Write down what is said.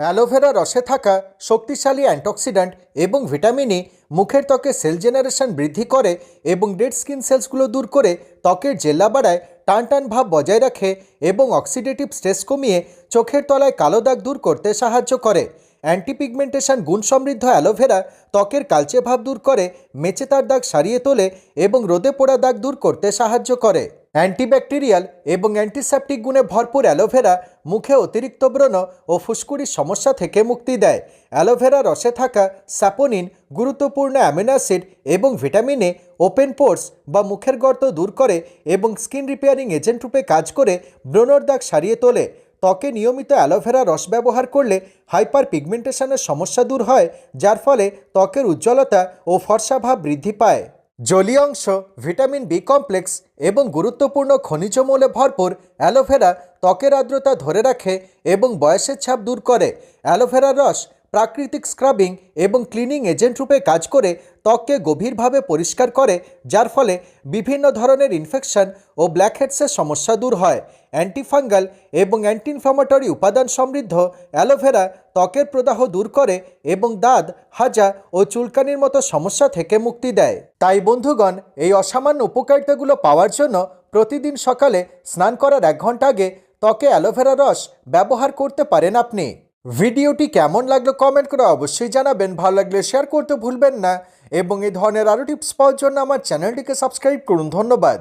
Aloe vera রসে থাকা শক্তিশালী অ্যান্টিঅক্সিডেন্ট এবং ভিটামিনই মুখের ত্বকে সেল জেনারেশন বৃদ্ধি করে এবং ডেড স্কিন সেলসগুলো দূর করে ত্বকের জেল্লা বাড়ায় টান টান ভাব বজায় রাখে এবং অক্সিডেটিভ স্ট্রেস কমিয়ে চোখের তলায় কালো দাগ দূর করতে সাহায্য করে। অ্যান্টিপিগমেন্টেশন গুণ সমৃদ্ধ অ্যালোভেরা ত্বকের কালচে ভাব দূর করে, মেচেতার দাগ সারিয়ে তোলে এবং রোদে পোড়া দাগ দূর করতে সাহায্য করে। অ্যান্টিব্যাকটেরিয়াল এবং অ্যান্টিসেপটিক গুণে ভরপুর অ্যালোভেরা মুখে অতিরিক্ত ব্রণ ও ফুসকুড়ির সমস্যা থেকে মুক্তি দেয়। অ্যালোভেরা রসে থাকা স্যাপোনিন, গুরুত্বপূর্ণ অ্যামিনো অ্যাসিড এবং ভিটামিনে ওপেন পোর্স বা মুখের গর্ত দূর করে এবং স্কিন রিপেয়ারিং এজেন্ট রূপে কাজ করে ব্রণর দাগ সারিয়ে তোলে। ত্বকে নিয়মিত অ্যালোভেরা রস ব্যবহার করলে হাইপার পিগমেন্টেশনের সমস্যা দূর হয়, যার ফলে ত্বকের উজ্জ্বলতা ও ফর্সা ভাব বৃদ্ধি পায়। জলীয় অংশ ভিটামিন বি কমপ্লেক্স এবং গুরুত্বপূর্ণ খনিজ মৌলে ভরপুর অ্যালোভেরা ত্বকের আর্দ্রতা ধরে রাখে এবং বয়সের ছাপ দূর করে। অ্যালোভেরার রস প্রাকৃতিক স্ক্রাবিং এবং ক্লিনিং এজেন্ট রূপে কাজ করে ত্বককে গভীরভাবে পরিষ্কার করে, যার ফলে বিভিন্ন ধরনের ইনফেকশন ও ব্ল্যাকহেডসের সমস্যা দূর হয়। অ্যান্টিফাঙ্গাল এবং অ্যান্টি ইনফ্লামেটরি উপাদান সমৃদ্ধ অ্যালোভেরা ত্বকের প্রদাহ দূর করে এবং দাঁত, হাজা ও চুলকানির মতো সমস্যা থেকে মুক্তি দেয়। তাই বন্ধুগণ, এই অসামান্য উপকারিতাগুলো পাওয়ার জন্য প্রতিদিন সকালে স্নান করার এক ঘণ্টা আগে ত্বকে অ্যালোভেরা রস ব্যবহার করতে পারেন আপনি। ভিডিওটি কেমন লাগল কমেন্ট করে অবশ্যই জানাবেন। ভালো লাগলে শেয়ার করতে ভুলবেন না। এবং এই ধরনের আরও টিপস পাওয়ার জন্য আমার চ্যানেলটিকে সাবস্ক্রাইব করুন। ধন্যবাদ।